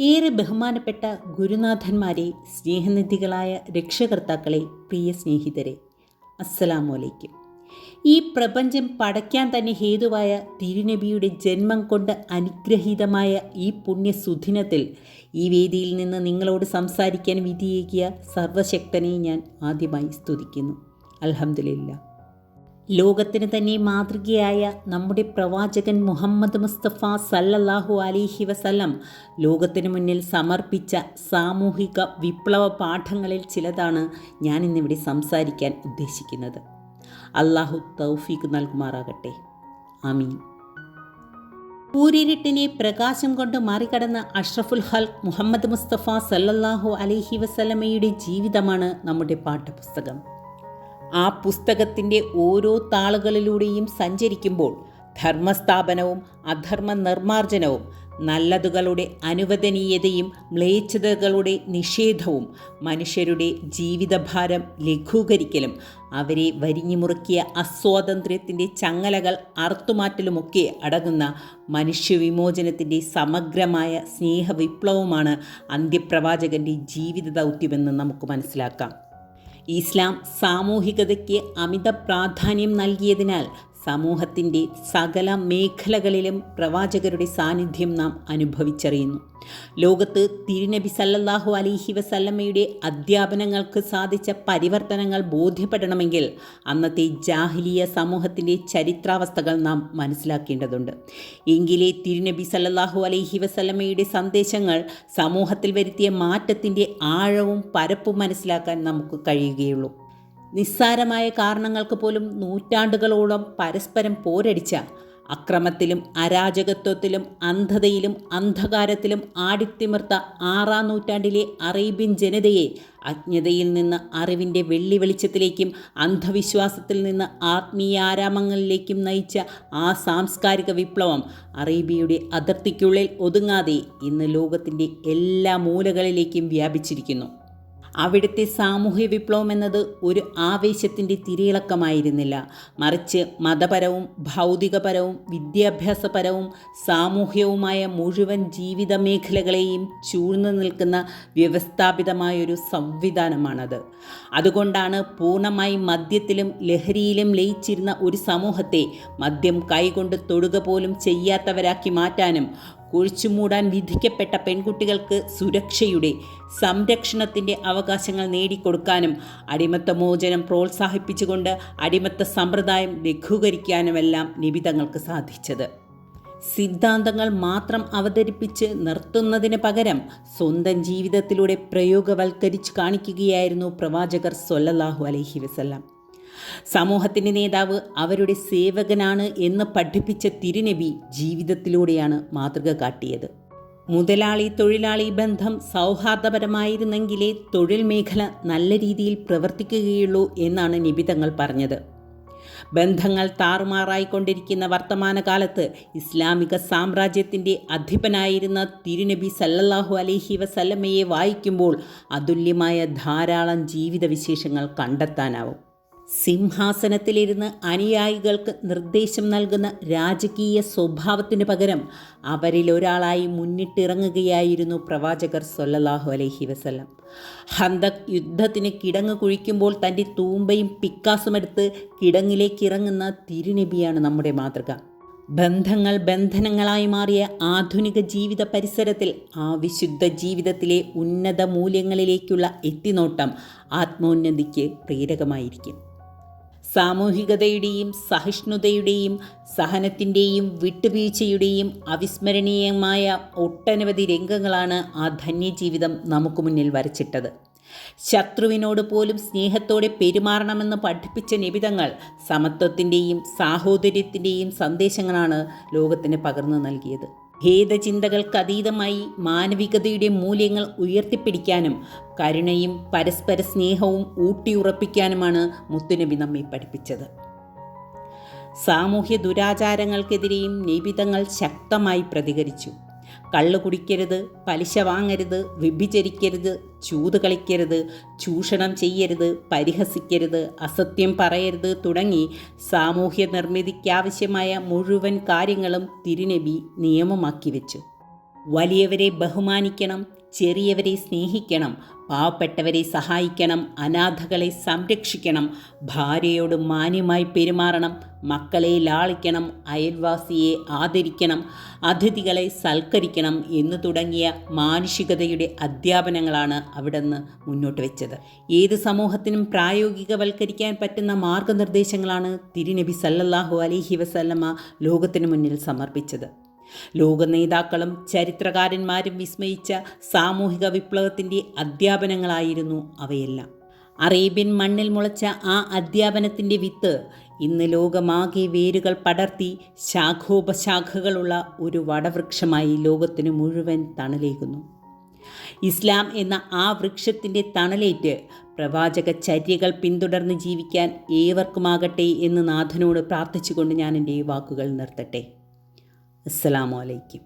ഏറെ ബഹുമാനപ്പെട്ട ഗുരുനാഥന്മാരെ സ്നേഹനിധികളായ രക്ഷകർത്താക്കളെ പ്രിയ സ്നേഹിതരെ അസ്സലാമലൈക്കും. ഈ പ്രപഞ്ചം പടയ്ക്കാൻ തന്നെ ഹേതുവായ തിരുനബിയുടെ ജന്മം കൊണ്ട് അനുഗ്രഹീതമായ ഈ പുണ്യസുദിനത്തിൽ ഈ വേദിയിൽ നിന്ന് നിങ്ങളോട് സംസാരിക്കാൻ വിധിയേകിയ സർവശക്തനെ ഞാൻ ആദ്യമായി സ്തുതിക്കുന്നു. അൽഹംദുലില്ല ലോകത്തിന് തന്നെ മാതൃകയായ നമ്മുടെ പ്രവാചകൻ മുഹമ്മദ് മുസ്തഫ സല്ലല്ലാഹു അലിഹി വസല്ലം ലോകത്തിന് മുന്നിൽ സമർപ്പിച്ച സാമൂഹിക വിപ്ലവ പാഠങ്ങളിൽ ചിലതാണ് ഞാൻ ഇന്നിവിടെ സംസാരിക്കാൻ ഉദ്ദേശിക്കുന്നത്. അള്ളാഹു തൗഫീഖ് നൽകുമാറാകട്ടെ. ആമീൻ. കൂരിരുട്ടിനെ പ്രകാശം കൊണ്ട് മറികടന്ന അഷ്റഫുൽ ഹൽക്ക് മുഹമ്മദ് മുസ്തഫ സല്ലല്ലാഹു അലൈഹി വസല്ലമയുടെ ജീവിതമാണ് നമ്മുടെ പാഠപുസ്തകം. ആ പുസ്തകത്തിന്റെ ഓരോ താളുകളിലൂടെയും സഞ്ചരിക്കുമ്പോൾ ധർമ്മസ്ഥാപനവും അധർമ്മ നിർമ്മാർജനവും നല്ലതുകളുടെ അനുവദനീയതയും മ്ലേച്ഛതകളുടെ നിഷേധവും മനുഷ്യരുടെ ജീവിതഭാരം ലഘൂകരിക്കലും അവരെ വരിഞ്ഞുമുറുക്കിയ അസ്വാതന്ത്ര്യത്തിന്റെ ചങ്ങലകൾ അറുത്തുമാറ്റലുമൊക്കെ അടങ്ങുന്ന മനുഷ്യവിമോചനത്തിന്റെ സമഗ്രമായ സ്നേഹവിപ്ലവമാണ് അന്ത്യപ്രവാചകന്റെ ജീവിത ദൗത്യമെന്ന് നമുക്ക് മനസ്സിലാക്കാം. ഇസ്ലാം സാമൂഹികതയ്ക്ക് അമിത പ്രാധാന്യം നൽകിയതിനാൽ സമൂഹത്തിന്റെ സകല മേഖലകളിലും പ്രവാചകരുടെ സാന്നിധ്യം നാം അനുഭവിച്ചറിയുന്നു. ലോകത്ത് തിരുനബി സല്ലല്ലാഹു അലൈഹി വസല്ലമ്മയുടെ അധ്യാപനങ്ങൾക്ക് സാധിച്ച പരിവർത്തനങ്ങൾ ബോധ്യപ്പെടണമെങ്കിൽ അന്നത്തെ ജാഹിലിയ സമൂഹത്തിന്റെ ചരിത്രാവസ്ഥകൾ നാം മനസ്സിലാക്കേണ്ടതുണ്ട്. എങ്കിലേ തിരുനബി സല്ലല്ലാഹു അലൈഹി വസല്ലമ്മയുടെ സന്ദേശങ്ങൾ സമൂഹത്തിൽ വരുത്തിയ മാറ്റത്തിന്റെ ആഴവും പരപ്പും മനസ്സിലാക്കാൻ നമുക്ക് കഴിയുകയുള്ളൂ. നിസ്സാരമായ കാരണങ്ങൾക്ക് പോലും നൂറ്റാണ്ടുകളോളം പരസ്പരം പോരടിച്ച അക്രമത്തിലും അരാജകത്വത്തിലും അന്ധതയിലും അന്ധകാരത്തിലും ആടിത്തിമിർത്ത ആറാം നൂറ്റാണ്ടിലെ അറേബ്യൻ ജനതയെ അജ്ഞതയിൽ നിന്ന് അറിവിന്റെ വെള്ളി വെളിച്ചത്തിലേക്കും അന്ധവിശ്വാസത്തിൽ നിന്ന് ആത്മീയാരാമങ്ങളിലേക്കും നയിച്ച ആ സാംസ്കാരിക വിപ്ലവം അറേബ്യയുടെ അതിർത്തിക്കുള്ളിൽ ഒതുങ്ങാതെ ഇന്ന് ലോകത്തിന്റെ എല്ലാ മൂലകളിലേക്കും വ്യാപിച്ചിരിക്കുന്നു. അവിടുത്തെ സാമൂഹ്യ വിപ്ലവം എന്നത് ഒരു ആവേശത്തിന്റെ തിരിയിളക്കമായിരുന്നില്ല. മറിച്ച് മതപരവും ഭൗതികപരവും വിദ്യാഭ്യാസപരവും സാമൂഹ്യവുമായ മുഴുവൻ ജീവിത മേഖലകളെയും ചൂഴ്ന്നു നിൽക്കുന്ന വ്യവസ്ഥാപിതമായൊരു സംവിധാനമാണത്. അതുകൊണ്ടാണ് പൂർണമായി മദ്യത്തിലും ലഹരിയിലും ലയിച്ചിരുന്ന ഒരു സമൂഹത്തെ മദ്യം കൈകൊണ്ട് തൊടുക പോലും ചെയ്യാത്തവരാക്കി മാറ്റാനും കുഴിച്ചുമൂടാൻ വിധിക്കപ്പെട്ട പെൺകുട്ടികൾക്ക് സുരക്ഷയുടെ സംരക്ഷണത്തിന്റെ അവകാശങ്ങൾ നേടിക്കൊടുക്കാനും അടിമത്ത മോചനം പ്രോത്സാഹിപ്പിച്ചുകൊണ്ട് അടിമത്ത സമ്പ്രദായം ലഘൂകരിക്കാനുമെല്ലാം നിബിതങ്ങൾക്ക് സാധിച്ചത്. സിദ്ധാന്തങ്ങൾ മാത്രം അവതരിപ്പിച്ച് നിർത്തുന്നതിന് പകരം സ്വന്തം ജീവിതത്തിലൂടെ പ്രയോഗവൽക്കരിച്ച് കാണിക്കുകയായിരുന്നു പ്രവാചകർ സൊല്ലാഹു അലഹി വസല്ലം. സമൂഹത്തിന്റെ നേതാവ് അവരുടെ സേവകനാണ് എന്ന് പഠിപ്പിച്ച തിരുനബി ജീവിതത്തിലൂടെയാണ് മാതൃക കാട്ടിയത്. മുതലാളി തൊഴിലാളി ബന്ധം സൗഹാർദ്ദപരമായിരുന്നെങ്കിലേ തൊഴിൽ മേഖല നല്ല രീതിയിൽ പ്രവർത്തിക്കുകയുള്ളൂ എന്നാണ് നിബിതങ്ങൾ പറഞ്ഞത്. ബന്ധങ്ങൾ താറുമാറായിക്കൊണ്ടിരിക്കുന്ന വർത്തമാനകാലത്ത് ഇസ്ലാമിക സാമ്രാജ്യത്തിന്റെ അധിപനായിരുന്ന തിരുനബി സല്ലല്ലാഹു അലഹി വസല്ലമ്മയെ വായിക്കുമ്പോൾ അതുല്യമായ ധാരാളം ജീവിതവിശേഷങ്ങൾ കണ്ടെത്താനാവും. സിംഹാസനത്തിലിരുന്ന് അനുയായികൾക്ക് നിർദ്ദേശം നൽകുന്ന രാജകീയ സ്വഭാവത്തിന് പകരം അവരിലൊരാളായി മുന്നിട്ടിറങ്ങുകയായിരുന്നു പ്രവാചകർ സൊല്ലാഹു അലൈഹി വസ്ലം ഹന്തക് യുദ്ധത്തിന് കിടങ്ങ് കുഴിക്കുമ്പോൾ തന്റെ തൂമ്പയും പിക്കാസുമെടുത്ത് കിടങ്ങിലേക്ക് ഇറങ്ങുന്ന തിരുനബിയാണ് നമ്മുടെ മാതൃക. ബന്ധങ്ങൾ ബന്ധനങ്ങളായി മാറിയ ആധുനിക ജീവിത പരിസരത്തിൽ ആ വിശുദ്ധ ജീവിതത്തിലെ ഉന്നത മൂല്യങ്ങളിലേക്കുള്ള എത്തിനോട്ടം ആത്മോന്നതിക്ക് പ്രേരകമായിരിക്കും. സാമൂഹികതയുടെയും സഹിഷ്ണുതയുടെയും സഹനത്തിന്റെയും വിട്ടുവീഴ്ചയുടെയും അവിസ്മരണീയമായ ഒട്ടനവധി രംഗങ്ങളാണ് ആ ധന്യജീവിതം നമുക്ക് മുന്നിൽ വരച്ചിട്ടത്. ശത്രുവിനോട് പോലും സ്നേഹത്തോടെ പെരുമാറണമെന്ന് പഠിപ്പിച്ച നിബിതങ്ങൾ സമത്വത്തിന്റെയും സാഹോദര്യത്തിന്റെയും സന്ദേശങ്ങളാണ് ലോകത്തിന് പകർന്നു നൽകിയത്. ഭേദചിന്തകൾക്കതീതമായി മാനവികതയുടെ മൂല്യങ്ങൾ ഉയർത്തിപ്പിടിക്കാനും കരുണയും പരസ്പര സ്നേഹവും ഊട്ടിയുറപ്പിക്കാനുമാണ് മുത്തുനബി നമ്മെ പഠിപ്പിച്ചത്. സാമൂഹ്യ ദുരാചാരങ്ങൾക്കെതിരെയും നിബിതങ്ങൾ ശക്തമായി പ്രതികരിച്ചു. കള്ളു കുടിക്കരുത് പലിശ വാങ്ങരുത് വ്യഭിചരിക്കരുത് ചൂത് കളിക്കരുത് ചൂഷണം ചെയ്യരുത് പരിഹസിക്കരുത് അസത്യം പറയരുത് തുടങ്ങി സാമൂഹ്യ നിർമ്മിതിക്കാവശ്യമായ മുഴുവൻ കാര്യങ്ങളും തിരുനബി നിയമമാക്കി വെച്ചു. വലിയവരെ ബഹുമാനിക്കണം ചെറിയവരെ സ്നേഹിക്കണം പാവപ്പെട്ടവരെ സഹായിക്കണം അനാഥകളെ സംരക്ഷിക്കണം ഭാര്യയോട് മാന്യമായി പെരുമാറണം മക്കളെ ലാളിക്കണം അയൽവാസിയെ ആദരിക്കണം അതിഥികളെ സൽക്കരിക്കണം എന്ന് തുടങ്ങിയ മാനുഷികതയുടെ അധ്യാപനങ്ങളാണ് അവിടുന്ന് മുന്നോട്ട് വെച്ചത്. ഏത് സമൂഹത്തിനും പ്രായോഗികവൽക്കരിക്കാൻ പറ്റുന്ന മാർഗനിർദ്ദേശങ്ങളാണ് തിരുനബി സല്ലല്ലാഹു അലൈഹി വസല്ലമ്മ ലോകത്തിനു മുന്നിൽ സമർപ്പിച്ചത്. ലോക നേതാക്കളും ചരിത്രകാരന്മാരും വിസ്മയിച്ച സാമൂഹിക വിപ്ലവത്തിന്റെ അധ്യാപനങ്ങളായിരുന്നു അവയെല്ലാം. അറേബ്യൻ മണ്ണിൽ മുളച്ച ആ അധ്യാപനത്തിന്റെ വിത്ത് ഇന്ന് ലോകമാകെ വേരുകൾ പടർത്തി ശാഖോപശാഖകളുള്ള ഒരു വടവൃക്ഷമായി ലോകത്തിന് മുഴുവൻ തണലേകുന്നു. ഇസ്ലാം എന്ന ആ വൃക്ഷത്തിന്റെ തണലേറ്റ് പ്രവാചക ചര്യകൾ പിന്തുടർന്ന് ജീവിക്കാൻ ഏവർക്കുമാകട്ടെ എന്ന് നാഥനോട് പ്രാർത്ഥിച്ചുകൊണ്ട് ഞാൻ എന്റെ വാക്കുകൾ നിർത്തട്ടെ. അസ്സലാമു അലൈക്കും.